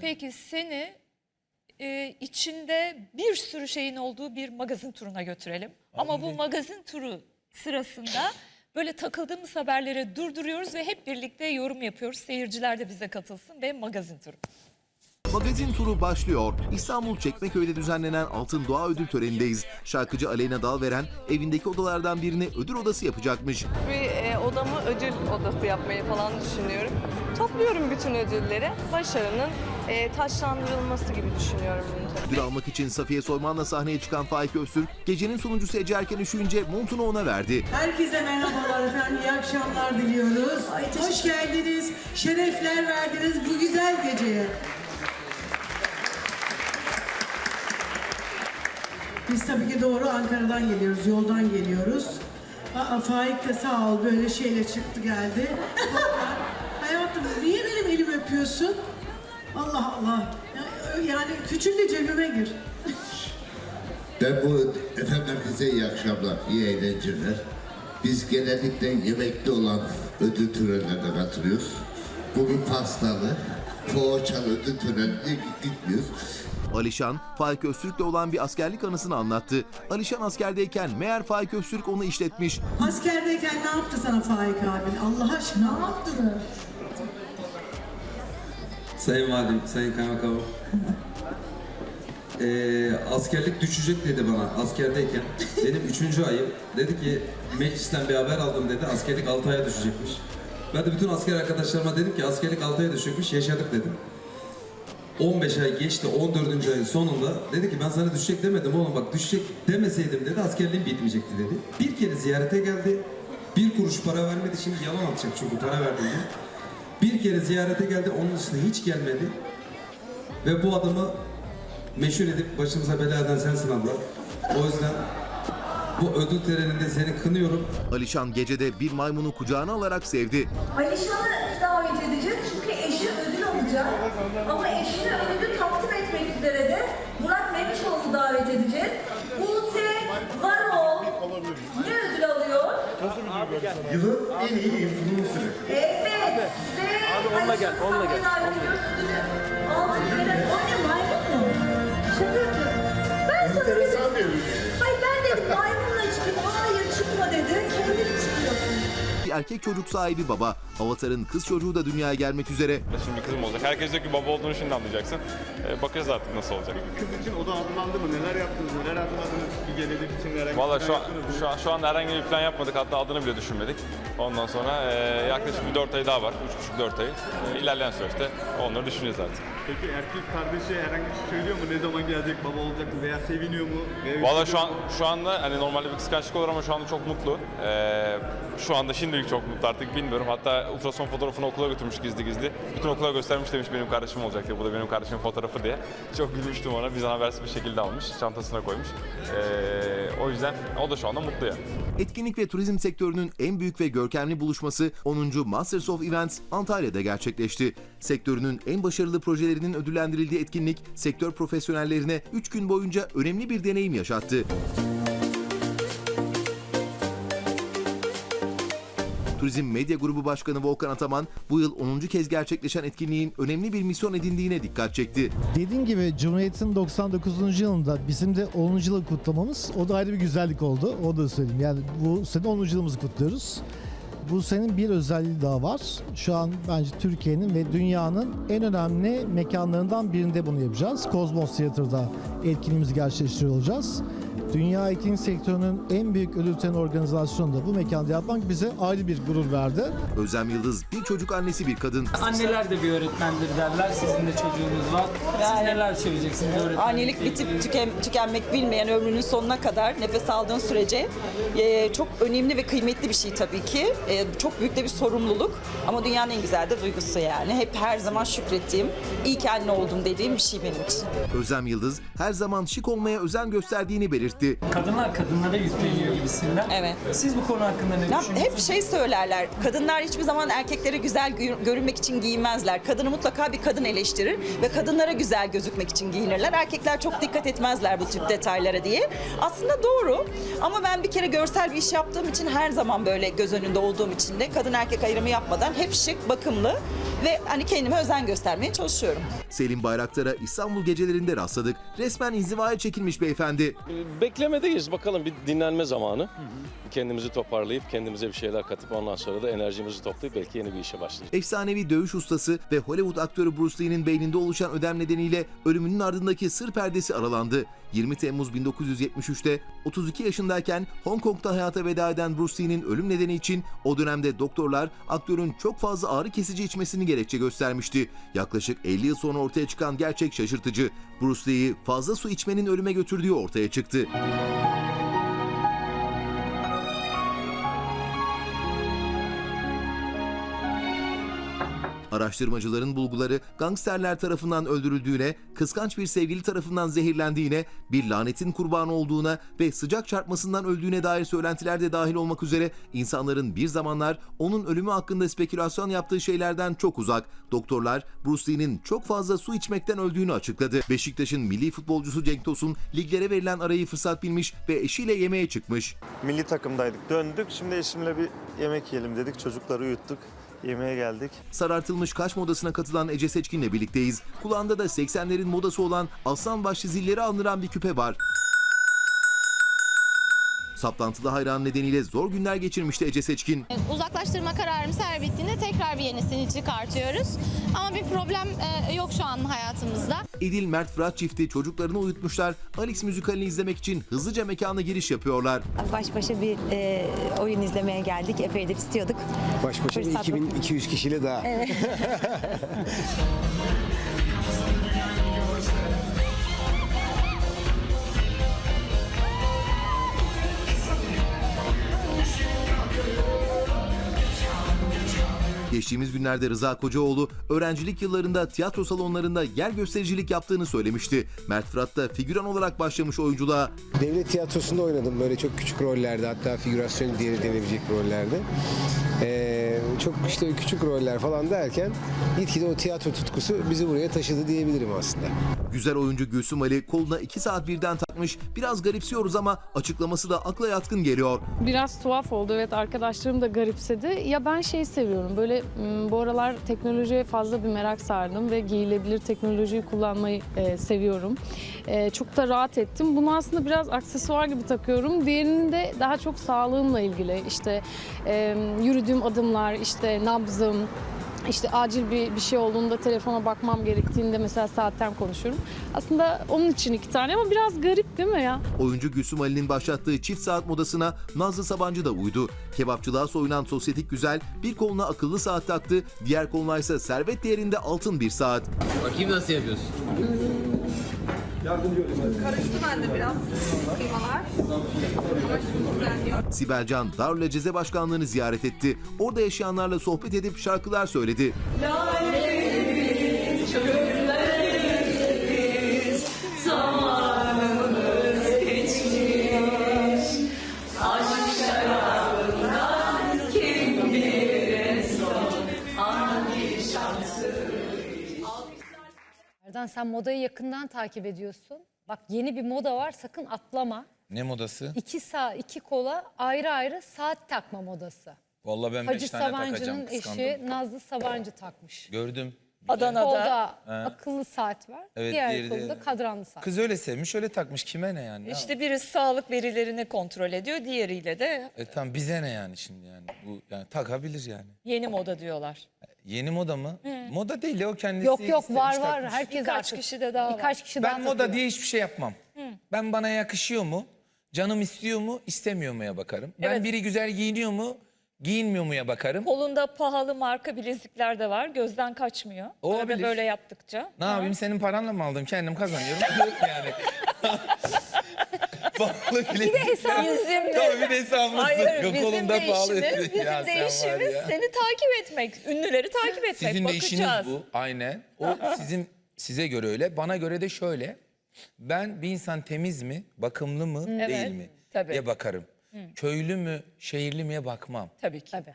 Peki seni e, içinde bir sürü şeyin olduğu bir magazin turuna götürelim. Ama bu magazin turu sırasında böyle takıldığımız haberleri durduruyoruz ve hep birlikte yorum yapıyoruz. Seyirciler de bize katılsın ve magazin turu. Magazin turu başlıyor. İstanbul Çekmeköy'de düzenlenen Altın Doğa Ödül törenindeyiz. Şarkıcı Aleyna Dalveren evindeki odalardan birini ödül odası yapacakmış. bir e, odamı ödül odası yapmayı falan düşünüyorum. Topluyorum bütün ödülleri. Başarının e, taşlandırılması gibi düşünüyorum bunu. Ödül almak için Safiye Soyman'la sahneye çıkan Faik Öztürk, gecenin sonuncusu Ece Erken üşüyünce montunu ona verdi. Herkese merhabalar efendim, iyi akşamlar diliyoruz. Hoş geldiniz, şerefler verdiniz bu güzel geceye. Biz tabii ki doğru Ankara'dan geliyoruz, yoldan geliyoruz. Aa, Faik de sağ ol böyle şeyle çıktı geldi. Hayatım niye benim elimi öpüyorsun? Allah Allah. Ya- Yani küçül de cebime gir. Ben bu efendim herkese iyi akşamlar, iyi eğlenceler. Biz genellikle yemekli olan ödül törenlerine katılıyoruz. Bugün pastalı, poğaçalı ödül törenine gitmiyoruz. Alişan, Faik Öztürk'le olan bir askerlik anısını anlattı. Alişan askerdeyken meğer Faik Öztürk onu işletmiş. Askerdeyken ne yaptı sana Faik abin? Allah aşkına ne yaptı? Sayın Valim, Sayın Kaymakamım. Ee, askerlik düşecek dedi bana askerdeyken. Benim üçüncü ayım. Dedi ki meclisten bir haber aldım dedi. Askerlik 6 aya düşecekmiş. Ben de bütün asker arkadaşlarıma dedim ki askerlik 6 aya düşecekmiş. Yaşadık dedim. 15 ay geçti 14. ayın sonunda dedi ki ben sana düşecek demedim oğlum bak düşecek demeseydim dedi askerliğim bitmeyecekti dedi. Bir kere ziyarete geldi. Bir kuruş para vermedi şimdi yalan atacak çünkü para verdim diye. Bir kere ziyarete geldi onun dışında hiç gelmedi. Ve bu adamı meşhur edip başımıza bela eden sensin abla. O yüzden bu ödül töreninde seni kınıyorum. Alişan gecede bir maymunu kucağına alarak sevdi. Alişan'ı davet edeceğiz çünkü eşi ödül alacak. Ama eşine ödülü takdim etmek üzere de Murat Meriçoğlu'nu davet edeceğiz. Buse Varol ne ödül alıyor? Yılın en iyi influencer'ı. Evet. Ve Abi onunla gel, onunla gel. Ödülü. Almak üzere. O ne maymun mu? Şaka yapıyorsun. Ben sana dedim. bir ürün. Hayır ben dedim maymunla erkek çocuk sahibi baba. Avatar'ın kız çocuğu da dünyaya gelmek üzere. Şimdi kızım olacak. Herkes diyor ki baba olduğunu şimdi anlayacaksın. Ee, bakacağız artık nasıl olacak. Kız için o da hazırlandı mı? Neler yaptınız? Neler hazırladınız? Bir gelecek için herhangi bir Valla plan şu an, şu, an, şu anda herhangi bir plan yapmadık. Hatta adını bile düşünmedik. Ondan sonra e, yaklaşık bir 4 ay daha var. 3,5-4 ay. E, ilerleyen süreçte onları düşüneceğiz artık. Peki erkek kardeşi herhangi bir şey söylüyor mu? Ne zaman gelecek, baba olacak mı? Veya seviniyor mu? Veya Valla şu an şu anda hani normalde bir kıskançlık olur ama şu anda çok mutlu. Ee, şu anda şimdilik çok mutlu artık bilmiyorum. Hatta ultrason fotoğrafını okula götürmüş gizli gizli. Bütün okula göstermiş demiş benim kardeşim olacak diye. Bu da benim kardeşimin fotoğrafı diye. Çok gülmüştüm ona. Bizden habersiz bir şekilde almış. Çantasına koymuş. Ee, o yüzden o da şu anda mutlu yani. Etkinlik ve turizm sektörünün en büyük ve görkemli buluşması 10. Masters of Events Antalya'da gerçekleşti. Sektörünün en başarılı projelerinin ödüllendirildiği etkinlik sektör profesyonellerine 3 gün boyunca önemli bir deneyim yaşattı. Turizm Medya Grubu Başkanı Volkan Ataman bu yıl 10. kez gerçekleşen etkinliğin önemli bir misyon edindiğine dikkat çekti. Dediğim gibi Cumhuriyet'in 99. yılında bizim de 10. yılı kutlamamız o da ayrı bir güzellik oldu. O da söyleyeyim. Yani bu sene 10. yılımızı kutluyoruz. Bu senin bir özelliği daha var. Şu an bence Türkiye'nin ve dünyanın en önemli mekanlarından birinde bunu yapacağız. Cosmos Theater'da etkinliğimizi gerçekleştiriyor olacağız. Dünya etkinlik sektörünün en büyük ödül töreni organizasyonu da bu mekanda yapmak bize ayrı bir gurur verdi. Özlem Yıldız bir çocuk annesi bir kadın. Anneler de bir öğretmendir derler. Sizin de çocuğunuz var. Siz neler söyleyeceksiniz öğretmenlik? Annelik bitip tüken, tükenmek bilmeyen ömrünün sonuna kadar nefes aldığın sürece e, çok önemli ve kıymetli bir şey tabii ki. E, çok büyük de bir sorumluluk ama dünyanın en güzel de duygusu yani. Hep her zaman şükrettiğim, iyi ki anne oldum dediğim bir şey benim için. Özlem Yıldız her zaman şık olmaya özen gösterdiğini belirtti. Dikti. Kadınlar kadınlara yükleniyor gibisinden. Evet. Siz bu konu hakkında ne Ya düşünüyorsunuz? hep şey söylerler. Kadınlar hiçbir zaman erkeklere güzel gö- görünmek için giyinmezler. Kadını mutlaka bir kadın eleştirir ve kadınlara güzel gözükmek için giyinirler. Erkekler çok dikkat etmezler bu tip detaylara diye. Aslında doğru. Ama ben bir kere görsel bir iş yaptığım için her zaman böyle göz önünde olduğum için de kadın erkek ayrımı yapmadan hep şık, bakımlı ve hani kendime özen göstermeye çalışıyorum. Selim Bayraktar'a İstanbul gecelerinde rastladık. Resmen inzivaya çekilmiş beyefendi. Beklemedeyiz. Bakalım bir dinlenme zamanı. Kendimizi toparlayıp kendimize bir şeyler katıp ondan sonra da enerjimizi toplayıp belki yeni bir işe başlayacağız. Efsanevi dövüş ustası ve Hollywood aktörü Bruce Lee'nin beyninde oluşan ödem nedeniyle ölümünün ardındaki sır perdesi aralandı. 20 Temmuz 1973'te 32 yaşındayken Hong Kong'da hayata veda eden Bruce Lee'nin ölüm nedeni için o dönemde doktorlar aktörün çok fazla ağrı kesici içmesini gerekçe göstermişti. Yaklaşık 50 yıl sonra ortaya çıkan gerçek şaşırtıcı. Bruce Lee'yi fazla su içmenin ölüme götürdüğü ortaya çıktı. Thank you. Araştırmacıların bulguları gangsterler tarafından öldürüldüğüne, kıskanç bir sevgili tarafından zehirlendiğine, bir lanetin kurbanı olduğuna ve sıcak çarpmasından öldüğüne dair söylentiler de dahil olmak üzere insanların bir zamanlar onun ölümü hakkında spekülasyon yaptığı şeylerden çok uzak. Doktorlar Bruce Lee'nin çok fazla su içmekten öldüğünü açıkladı. Beşiktaş'ın milli futbolcusu Cenk Tosun liglere verilen arayı fırsat bilmiş ve eşiyle yemeğe çıkmış. Milli takımdaydık. Döndük. Şimdi eşimle bir yemek yiyelim dedik. Çocukları uyuttuk. Yemeğe geldik. Sarartılmış kaş modasına katılan Ece Seçkin'le birlikteyiz. Kulağında da 80'lerin modası olan aslan başlı zilleri andıran bir küpe var. Saplantılı hayran nedeniyle zor günler geçirmişti Ece Seçkin. Uzaklaştırma kararımız her bittiğinde tekrar bir yenisini çıkartıyoruz. Ama bir problem e, yok şu an hayatımızda. İdil Mert Fırat çifti çocuklarını uyutmuşlar. Alex müzikalini izlemek için hızlıca mekana giriş yapıyorlar. Baş başa bir e, oyun izlemeye geldik. Epeydir istiyorduk. Baş başa Fırsat 2200 kişiyle daha. Geçtiğimiz günlerde Rıza Kocaoğlu öğrencilik yıllarında tiyatro salonlarında yer göstericilik yaptığını söylemişti. Mert Fırat da figüran olarak başlamış oyunculuğa. Devlet tiyatrosunda oynadım böyle çok küçük rollerde hatta figürasyon diye denebilecek rollerde. Ee, çok işte küçük roller falan derken gitgide o tiyatro tutkusu bizi buraya taşıdı diyebilirim aslında. Güzel oyuncu Gülsüm Ali koluna 2 saat birden takmış. Biraz garipsiyoruz ama açıklaması da akla yatkın geliyor. Biraz tuhaf oldu evet arkadaşlarım da garipsedi. Ya ben şey seviyorum böyle bu aralar teknolojiye fazla bir merak sardım ve giyilebilir teknolojiyi kullanmayı e, seviyorum. E, çok da rahat ettim. Bunu aslında biraz aksesuar gibi takıyorum. Diğerinin de daha çok sağlığımla ilgili. İşte e, yürüdüğüm adımlar, işte nabzım, işte acil bir, bir şey olduğunda telefona bakmam gerektiğinde mesela saatten konuşurum. Aslında onun için iki tane ama biraz garip değil mi ya? Oyuncu Gülsüm Ali'nin başlattığı çift saat modasına Nazlı Sabancı da uydu. Kebapçılığa soyunan sosyetik güzel bir koluna akıllı saat taktı, diğer koluna ise servet değerinde altın bir saat. Bakayım nasıl yapıyorsun? Karıştı bende biraz kıymalar. Sibel Can Darül Ceze Başkanlığı'nı ziyaret etti. Orada yaşayanlarla sohbet edip şarkılar söyledi. Erdan sen modayı yakından takip ediyorsun. Bak yeni bir moda var sakın atlama. Ne modası? İki sağ iki kola ayrı ayrı saat takma modası. Vallahi ben Hacı Sabancı'nın eşi Nazlı Sabancı takmış. Gördüm. Adana'da. Kolda akıllı saat var. Evet, diğer diğeri de- kolda kadranlı saat. Kız öyle sevmiş öyle takmış kime ne yani? İşte biri sağlık verilerini kontrol ediyor, diğeriyle de E tamam bize ne yani şimdi yani? Bu yani takabilir yani. yeni moda diyorlar. Yeni moda mı? Moda değil ya o kendisi Yok yok var istemiş, var takmış. herkes Birkaç artık. kişi de daha var. Birkaç kişi daha Ben moda takıyor. diye hiçbir şey yapmam. Ben bana yakışıyor mu? Canım istiyor mu? istemiyor muya bakarım. Ben Evet. biri güzel giyiniyor mu? Giyinmiyor muya bakarım. Kolunda pahalı marka bilezikler de var. Gözden kaçmıyor. Olabilir. Böyle yaptıkça. Ne yapayım senin paranla mı aldım? Kendim kazanıyorum. Yok yani. pahalı bile. Bizim de, Tabii bir de hesabımız Hayır, yok. bizim de pahalı. işimiz, bizim Ya de işimiz seni takip etmek, ünlüleri takip etmek. Sizin de işiniz Bakacağız. bu. Aynen. O sizin size göre öyle. Bana göre de şöyle. Ben bir insan temiz mi, bakımlı mı, değil Evet, mi tabii. diye bakarım. Köylü mü, şehirli miye bakmam. Tabii ki. Tabii.